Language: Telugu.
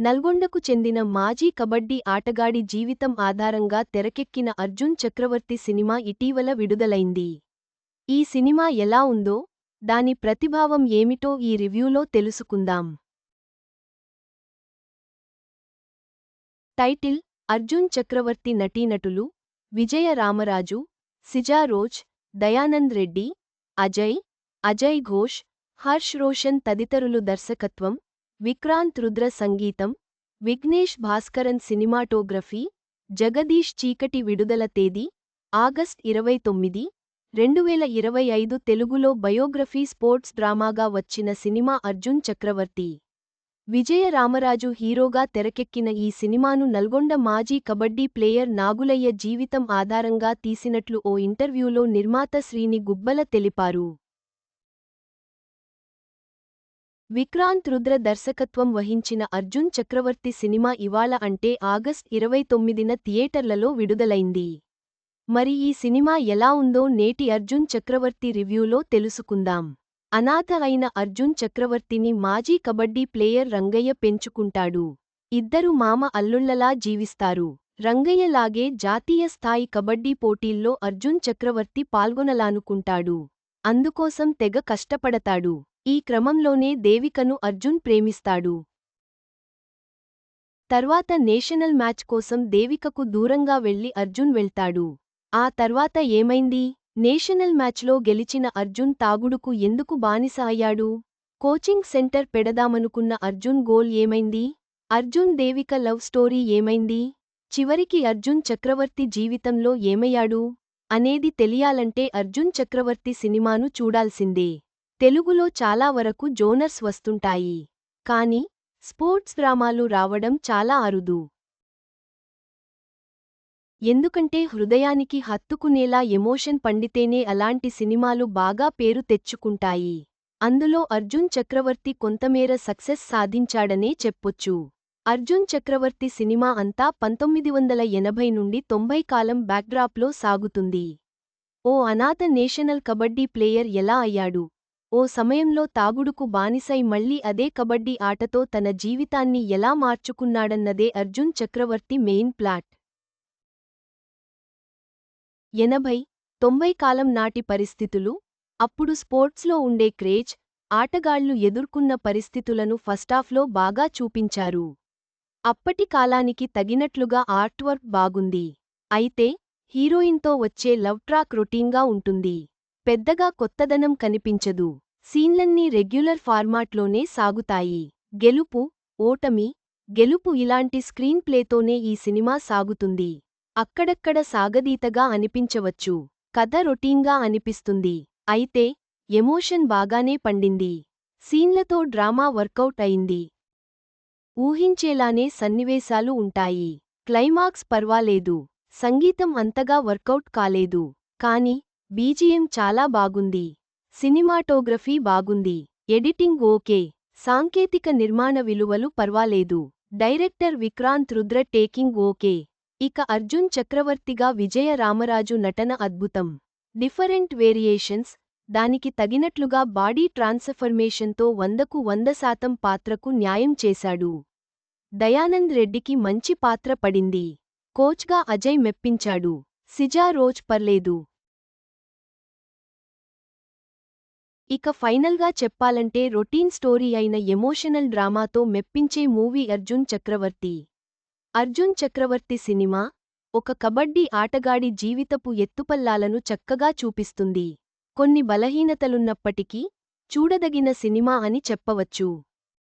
నల్గొండకు చెందిన మాజీ కబడ్డీ ఆటగాడి జీవితం ఆధారంగా తెరకెక్కిన అర్జున్ చక్రవర్తి సినిమా ఇటీవల విడుదలైంది. ఈ సినిమా ఎలా ఉందో దాని ప్రతిభావం ఏమిటో ఈ రివ్యూలో తెలుసుకుందాం. టైటిల్ అర్జున్ చక్రవర్తి నటీనటులు విజయ రామరాజు సిజా రోజ్ దయానంద్ రెడ్డి అజయ్ అజయ్ ఘోష్ హర్ష్ రోషన్ తదితరులు దర్శకత్వం విక్రాంత్ రుద్ర సంగీతం విఘ్నేష్ భాస్కరన్ సినిమాటోగ్రఫీ జగదీష్ చీకటి విడుదల తేదీ ఆగస్ట్ ఇరవై తొమ్మిది రెండువేల ఇరవై ఐదు తెలుగులో బయోగ్రఫీ స్పోర్ట్స్ డ్రామాగా వచ్చిన సినిమా అర్జున్ చక్రవర్తి. విజయ రామరాజు హీరోగా తెరకెక్కిన ఈ సినిమాను నల్గొండ మాజీ కబడ్డీ ప్లేయర్ నాగులయ్య జీవితం ఆధారంగా తీసినట్లు ఓ ఇంటర్వ్యూలో నిర్మాత శ్రీని గుబ్బల తెలిపారు. విక్రాంత్ రుద్ర దర్శకత్వం వహించిన అర్జున్ చక్రవర్తి సినిమా ఇవాళ అంటే ఆగస్ట్ ఇరవై తొమ్మిదిన థియేటర్లలో విడుదలైంది. మరి ఈ సినిమా ఎలా ఉందో నేటి అర్జున్ చక్రవర్తి రివ్యూలో తెలుసుకుందాం. అనాథ అయిన అర్జున్ చక్రవర్తిని మాజీ కబడ్డీ ప్లేయర్ రంగయ్య పెంచుకుంటాడు. ఇద్దరు మామ అల్లుళ్ళలా జీవిస్తారు. రంగయ్యలాగే జాతీయ స్థాయి కబడ్డీ పోటీల్లో అర్జున్ చక్రవర్తి పాల్గొనలానుకుంటాడు. అందుకోసం తెగ కష్టపడతాడు. ఈ క్రమంలోనే దేవికను అర్జున్ ప్రేమిస్తాడు. తర్వాత నేషనల్ మ్యాచ్ కోసం దేవికకు దూరంగా వెళ్ళి అర్జున్ వెళ్తాడు. ఆ తర్వాత ఏమైంది? నేషనల్ మ్యాచ్లో గెలిచిన అర్జున్ తాగుడుకు ఎందుకు బానిస అయ్యాడు? కోచింగ్ సెంటర్ పెడదామనుకున్న అర్జున్ గోల్ ఏమైంది? అర్జున్ దేవిక లవ్ స్టోరీ ఏమైంది? చివరికి అర్జున్ చక్రవర్తి జీవితంలో ఏమయ్యాడు? అనేది తెలియాలంటే అర్జున్ చక్రవర్తి సినిమాను చూడాల్సిందే. తెలుగులో చాలా వరకు జోనర్స్ వస్తుంటాయి. కాని స్పోర్ట్స్ డ్రామాలు రావడం చాలా అరుదు. ఎందుకంటే హృదయానికి హత్తుకునేలా ఎమోషన్ పండితేనే అలాంటి సినిమాలు బాగా పేరు తెచ్చుకుంటాయి. అందులో అర్జున్ చక్రవర్తి కొంతమేర సక్సెస్ సాధించాడనే చెప్పొచ్చు. అర్జున్ చక్రవర్తి సినిమా అంతా పంతొమ్మిది వందల ఎనభై నుండి తొంభై కాలం బ్యాక్డ్రాప్లో సాగుతుంది. ఓ అనాథ నేషనల్ కబడ్డీ ప్లేయర్ ఎలా అయ్యాడు? ఓ సమయంలో తాగుడుకు బానిసై మళ్ళీ అదే కబడ్డీ ఆటతో తన జీవితాన్ని ఎలా మార్చుకున్నాడన్నదే అర్జున్ చక్రవర్తి మెయిన్ ప్లాట్. ఎనభై తొంభై కాలం నాటి పరిస్థితులు అప్పుడు స్పోర్ట్స్లో ఉండే క్రేజ్ ఆటగాళ్ళు ఎదుర్కొన్న పరిస్థితులను ఫస్టాఫ్లో బాగా చూపించారు. అప్పటి కాలానికి తగినట్లుగా ఆర్ట్వర్క్ బాగుంది. అయితే హీరోయిన్తో వచ్చే లవ్ ట్రాక్ రొటీన్గా ఉంటుంది. పెద్దగా కొత్తదనం కనిపించదు. సీన్లన్నీ రెగ్యులర్ ఫార్మాట్లోనే సాగుతాయి. గెలుపు ఓటమి గెలుపు ఇలాంటి స్క్రీన్ ప్లేతోనే ఈ సినిమా సాగుతుంది. అక్కడక్కడ సాగదీతగా అనిపించవచ్చు. కథ రొటీన్గా అనిపిస్తుంది. అయితే ఎమోషన్ బాగానే పండింది. సీన్లతో డ్రామా వర్కౌట్ అయింది. ఊహించేలానే సన్నివేశాలు ఉంటాయి. క్లైమాక్స్ పర్వాలేదు. సంగీతం అంతగా వర్కౌట్ కాలేదు. కాని బీజిఎం చాలా బాగుంది. సినిమాటోగ్రఫీ బాగుంది. Editing okay. సాంకేతిక నిర్మాణ విలువలు పర్వాలేదు. Director Vikrant Rudra taking okay. ఇక అర్జున్ చక్రవర్తిగా విజయ రామరాజు నటన అద్భుతం. డిఫరెంట్ వేరియేషన్స్ దానికి తగినట్లుగా బాడీ ట్రాన్స్ఫర్మేషన్తో వందకు వంద శాతం పాత్రకు న్యాయం చేశాడు. దయానంద్ రెడ్డికి మంచి పాత్ర పడింది. కోచ్గా అజయ్ మెప్పించాడు. సిజా రోజ్ పర్లేదు. ఇక ఫైనల్గా చెప్పాలంటే రొటీన్ స్టోరీ అయిన ఎమోషనల్ డ్రామాతో మెప్పించే మూవీ అర్జున్ చక్రవర్తి. అర్జున్ చక్రవర్తి సినిమా ఒక కబడ్డీ ఆటగాడి జీవితపు ఎత్తుపల్లాలను చక్కగా చూపిస్తుంది. కొన్ని బలహీనతలున్నప్పటికీ చూడదగిన సినిమా అని చెప్పవచ్చు.